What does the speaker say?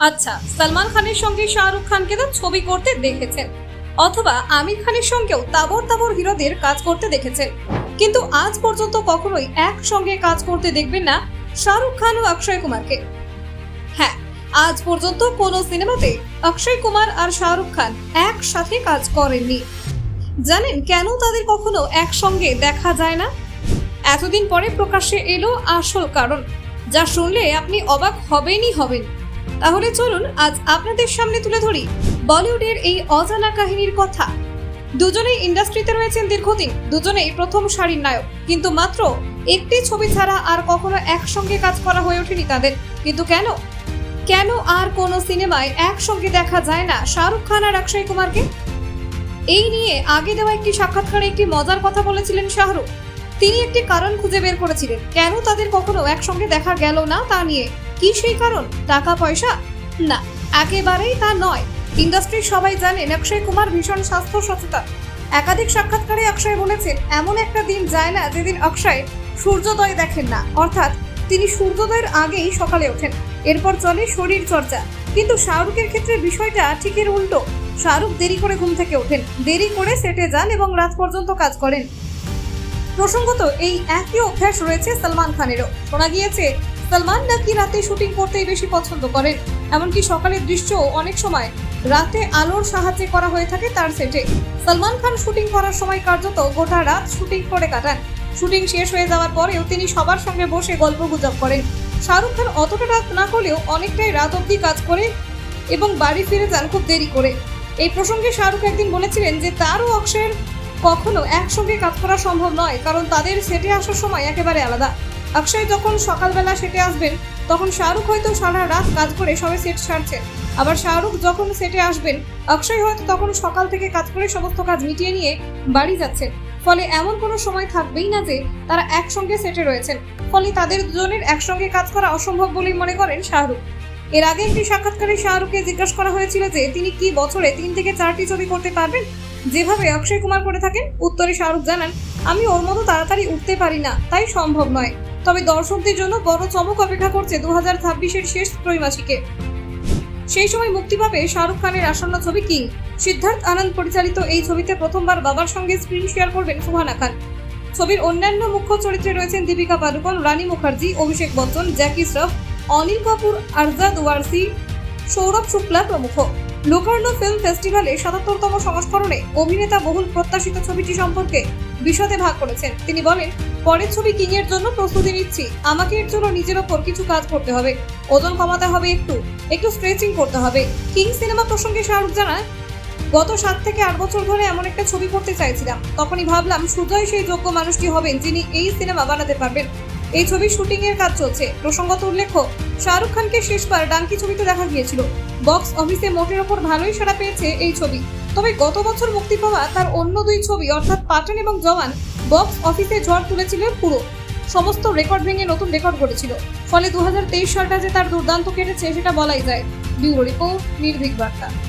আচ্ছা সালমান খানের সঙ্গে শাহরুখ খানকে তো ছবি করতে দেখেছেন। অথবা আমির খানের সঙ্গেও তাবর তাবর হিরোদের কাজ করতে দেখেছেন। কিন্তু আজ পর্যন্ত কখনোই একসঙ্গে কাজ করতে দেখবেন না শাহরুখ খান ও অক্ষয় কুমারকে। হ্যাঁ আজ পর্যন্ত কোনো সিনেমাতে অক্ষয় কুমার আর শাহরুখ খান একসাথে কাজ করেননি। জানেন কেন তাদের কখনো একসঙ্গে দেখা যায় না? এতদিন পরে প্রকাশ্যে এলো আসল কারণ, যা শুনলে আপনি অবাক হবেনই হবেন। তাহলে চলুন আজ আপনাদের সামনে তুলে ধরি বলিউডের এই অজানা কাহিনীর কথা। দুজনেই ইন্ডাস্ট্রিতে রয়েছেন দীর্ঘদিন, দুজনেই প্রথম সারির নায়ক। কিন্তু মাত্র একটি ছবি ছাড়া আর কখনো একসঙ্গে কাজ করা হয়ে ওঠেনি তাদের। কিন্তু কেন? কেন আর কোনো সিনেমায় একসঙ্গে দেখা যায় না শাহরুখ খান আর অক্ষয় কুমারকে? এই নিয়ে আগে দেওয়া একটি সাক্ষাৎকারে একটি মজার কথা বলেছিলেন শাহরুখ। তিনি একটি কারণ খুঁজে বের করেছিলেন। কেন তাদের কখনো একসঙ্গে দেখা গেল না তা নিয়ে? কি সেই কারণ? টাকা, পয়সা? না, একেবারেই তা নয়। ইন্ডাস্ট্রির সবাই জানেন অক্ষয় কুমার ভীষণ স্বাস্থ্য সচেতন। একাধিক সাক্ষাৎকারে অক্ষয় বলেছেন, এমন একটা দিন যায় না যেদিন অক্ষয় সূর্যোদয় দেখেন না। অর্থাৎ তিনি সূর্যোদয়ের আগেই সকালে ওঠেন। এরপর চলে শরীর চর্চা। কিন্তু শাহরুখের ক্ষেত্রে বিষয়টা ঠিকের উল্টো। শাহরুখ দেরি করে ঘুম থেকে ওঠেন। দেরি করে সেটে যান এবং রাত পর্যন্ত কাজ করেন। প্রসঙ্গত, এই একই অভ্যাস রয়েছে সালমান খানেরও। শোনা গিয়েছে, সালমান নাকি রাতে শুটিং করতেই বেশি পছন্দ করেন। এমনকি সকালের দৃশ্য অনেক সময় রাতে আলোর সাহায্যে করা হয়ে থাকে তার সেটে। সালমান খান শুটিং করার সময় কার্যত গোটা রাত শুটিং করে কাটান। শুটিং শেষ হয়ে যাওয়ার পরেও তিনি সবার সঙ্গে বসে গল্প গুজব করেন। শাহরুখ খান অতটা রাত না করলেও অনেকটাই রাত অবধি কাজ করে এবং বাড়ি ফিরে যান খুব দেরি করে। এই প্রসঙ্গে শাহরুখ একদিন বলেছিলেন যে, তারও অক্ষয়ের কখনো একসঙ্গে কাজ করা সম্ভব নয়, কারণ তাদের সেটে আসার সময় একেবারে আলাদা। অক্ষয় যখন সকালবেলা সেটে আসবেন, তখন শাহরুখ হয়তো সারা রাত কাজ করে সবে সেট সারছেন। আবার শাহরুখ যখন সেটে আসবেন, অক্ষয় হয়তো তখন সকাল থেকে কাজ করে সমস্ত কাজ মিটিয়ে নিয়ে বাড়ি যাচ্ছেন। ফলে এমন কোনো সময় থাকবেই না যে তারা একসঙ্গে সেটে রয়েছেন। ফলে তাদের দুজনের একসঙ্গে কাজ করা অসম্ভব বলেই মনে করেন শাহরুখ। এর আগে একটি সাক্ষাৎকারে শাহরুখকে জিজ্ঞাসা করা হয়েছিল যে তিনি কি বছরে তিন থেকে চারটি ছবি করতে পারবেন? যেভাবে অক্ষয় কুমার করে থাকেন, উত্তরে শাহরুখ জানান, আমি ওর মতো তাড়াতাড়ি উঠতে পারি না, তাই সম্ভব নয়। তবে দর্শকদের জন্য বড় চমক অপেক্ষা করছে দু হাজার ছাব্বিশের শেষ ত্রৈমাসিকে। সেই সময় মুক্তি পাবে শাহরুখ খানের আসন্ন ছবি কিং। সিদ্ধার্থ আনন্দ পরিচালিত এই ছবিতে প্রথমবার বাবার সঙ্গে স্ক্রিন শেয়ার করবেন সুহানা খান। ছবির অন্যান্য মুখ্য চরিত্রে রয়েছেন দীপিকা পাডুকোন, রানী মুখার্জি, অভিষেক বচ্চন, জ্যাকি শ্রফ, অনিল কাপুর, আরজাদ ওয়ারসি, সৌরভ শুক্লা প্রমুখ। লোকার্নো ফিল্ম ফেস্টিভ্যালে সাতাত্তরতম সংস্করণে অভিনেতা বহুল প্রত্যাশিত ছবিটি সম্পর্কে বিশদে ভাগ করেছেন। তিনি বলেন, পরের ছবি কিং এর জন্য প্রস্তুতি নিচ্ছি। আমাকে এর জন্য নিজের ওপর কিছু কাজ করতে হবে। ওজন কমাতে হবে একটু। একটু স্ট্রেচিং করতে হবে। কিং সিনেমা প্রসঙ্গে শাহরুখ জানায় গত সাত থেকে আট বছর ধরে এমন একটা ছবি করতে চাইছিলাম। তখনই ভাবলাম, সুজয় সেই যোগ্য মানুষটি হবেন যিনি এই সিনেমা বানাতে পারবেন। এই ছবির শুটিং এর কাজ চলছে। প্রসঙ্গত উল্লেখ্য, শাহরুখ খানকে শেষবার ডাঙ্কি ছবিতে দেখা গিয়েছিল। বক্স অফিসে মোটের ওপর ভালোই সাড়া পেয়েছে এই ছবি। তবে গত বছর মুক্তি পাওয়া তার অন্য দুই ছবি, অর্থাৎ পাঠান এবং জওয়ান, বক্স অফিসে ঝড় তুলেছিল পুরো। সমস্ত রেকর্ড ভেঙে নতুন রেকর্ড করেছিল ফলে দু হাজার তেইশ সালটা যে তার দুর্দান্ত কেটেছে, সেটা বলাই যায়। ব্যুরো রিপোর্ট, নির্ভীক বার্তা।